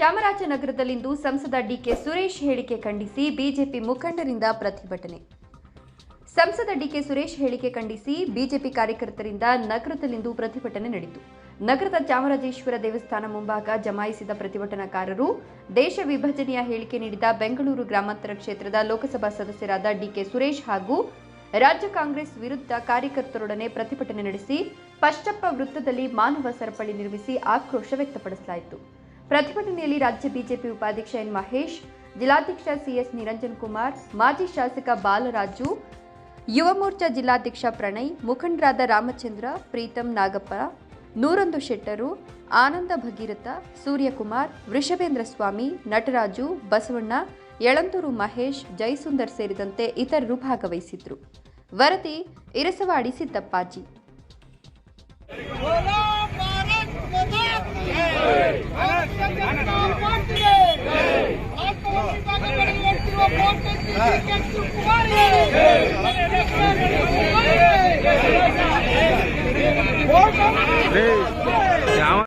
ಚಾಮರಾಜನಗರದಲ್ಲಿಂದು ಸಂಸದ ಡಿಕೆ ಸುರೇಶ್ ಹೇಳಿಕೆ ಖಂಡಿಸಿ ಬಿಜೆಪಿ ಮುಖಂಡರಿಂದ ಪ್ರತಿಭಟನೆ. ಸಂಸದ ಡಿಕೆ ಸುರೇಶ್ ಹೇಳಿಕೆ ಖಂಡಿಸಿ ಬಿಜೆಪಿ ಕಾರ್ಯಕರ್ತರಿಂದ ನಗರದಲ್ಲಿಂದು ಪ್ರತಿಭಟನೆ ನಡೆಯಿತು. ನಗರದ ಚಾಮರಾಜೇಶ್ವರ ದೇವಸ್ಥಾನ ಮುಂಭಾಗ ಜಮಾಯಿಸಿದ ಪ್ರತಿಭಟನಾಕಾರರು ದೇಶ ವಿಭಜನೆಯ ಹೇಳಿಕೆ ನೀಡಿದ ಬೆಂಗಳೂರು ಗ್ರಾಮಾಂತರ ಕ್ಷೇತ್ರದ ಲೋಕಸಭಾ ಸದಸ್ಯರಾದ ಡಿಕೆ ಸುರೇಶ್ ಹಾಗೂ ರಾಜ್ಯ ಕಾಂಗ್ರೆಸ್ ವಿರುದ್ಧ ಕಾರ್ಯಕರ್ತರೊಡನೆ ಪ್ರತಿಭಟನೆ ನಡೆಸಿ ಪಶ್ಚಪ್ಪ ವೃತ್ತದಲ್ಲಿ ಮಾನವ ಸರಪಳಿ ನಿರ್ಮಿಸಿ ಆಕ್ರೋಶ ವ್ಯಕ್ತಪಡಿಸಲಾಯಿತು. ಪ್ರತಿಭಟನೆಯಲ್ಲಿ ರಾಜ್ಯ ಬಿಜೆಪಿ ಉಪಾಧ್ಯಕ್ಷ ಎನ್ ಮಹೇಶ್, ಜಿಲ್ಲಾಧ್ಯಕ್ಷ ಸಿಎಸ್ ನಿರಂಜನ್ ಕುಮಾರ್, ಮಾಜಿ ಶಾಸಕ ಬಾಲರಾಜು, ಯುವ ಮೋರ್ಚಾ ಜಿಲ್ಲಾಧ್ಯಕ್ಷ ಪ್ರಣಯ್, ಮುಖಂಡರಾದ ರಾಮಚಂದ್ರ, ಪ್ರೀತಂ ನಾಗಪ್ಪ, ನೂರೊಂದು ಶೆಟ್ಟರು, ಆನಂದ ಭಗೀರಥ, ಸೂರ್ಯಕುಮಾರ್, ವೃಷಭೇಂದ್ರ ಸ್ವಾಮಿ, ನಟರಾಜು, ಬಸವಣ್ಣ, ಯಳಂದೂರು ಮಹೇಶ್ ಜಯಸುಂದರ್ ಸೇರಿದಂತೆ ಇತರರು ಭಾಗವಹಿಸಿದ್ರು. ವರದಿ ಇರಸವಾಡಿ ಸಿದ್ದಪ್ಪಾಜಿ. Hey!